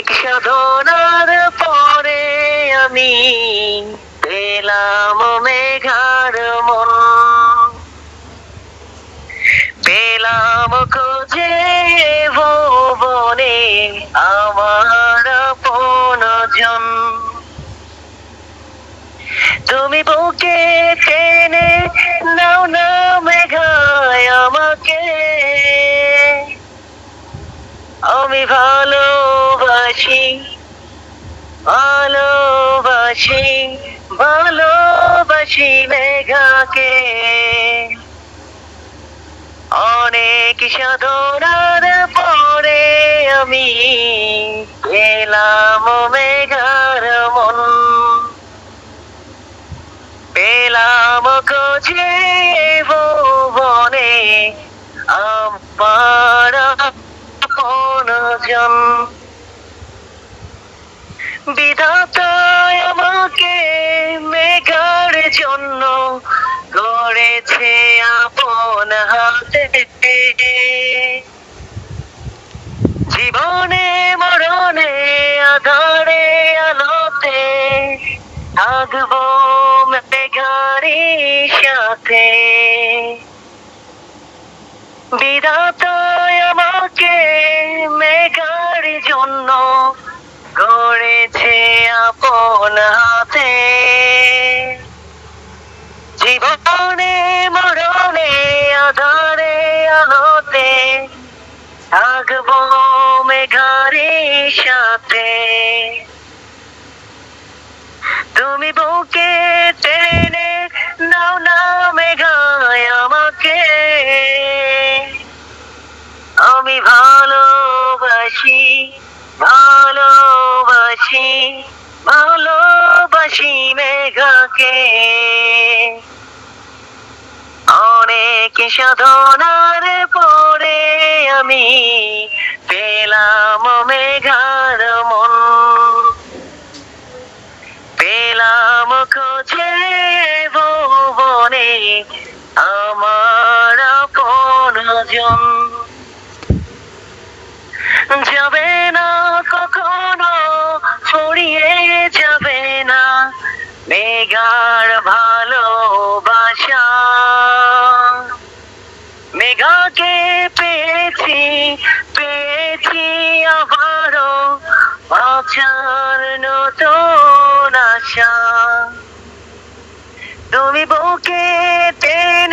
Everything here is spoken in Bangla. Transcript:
অনেক সাধনার পরে আমি পেলাম মেঘার মন। পেলাম খোঁজে ভুবনে আমার আপনজন তুমি বুকে টেনে নাও না মেঘায় আমাকে। আমি ভালোবাসি ভালোবাসি ভালোবাসি মেঘাকে। অনেক সাধনার পরে আমি পেলাম মেঘার মন। পেলাম খোঁজে ভুবনে আমার আপনজন বিধাতায় আমাকে মেঘার জন্য গড়েছে আপন হাতে। জীবনে, মরণে, আধারে, আলোতে থাকব মেঘারি সাথে। বিধাতায় আমাকে গড়েছে আপন হাতে। জীবনে, মরণে, আধারে, আলোতে থাকব মেঘারি সাথে। তুমি বুকে টেনে নাও না মেঘায় আমাকে। আমি ভালোবাসি ভালোবাসি ভালোবাসি মেঘাকে। অনেক সাধনার পরে আমি পেলাম মেঘার মন। পেলাম খোঁজে ভুবনে আমার আপনজন যাবে না মেঘার ভালোবাসা। মেঘাকে পেয়েছি পেয়েছি আবারও বাঁচার নতুন আশা। তুমি বউকে টেনে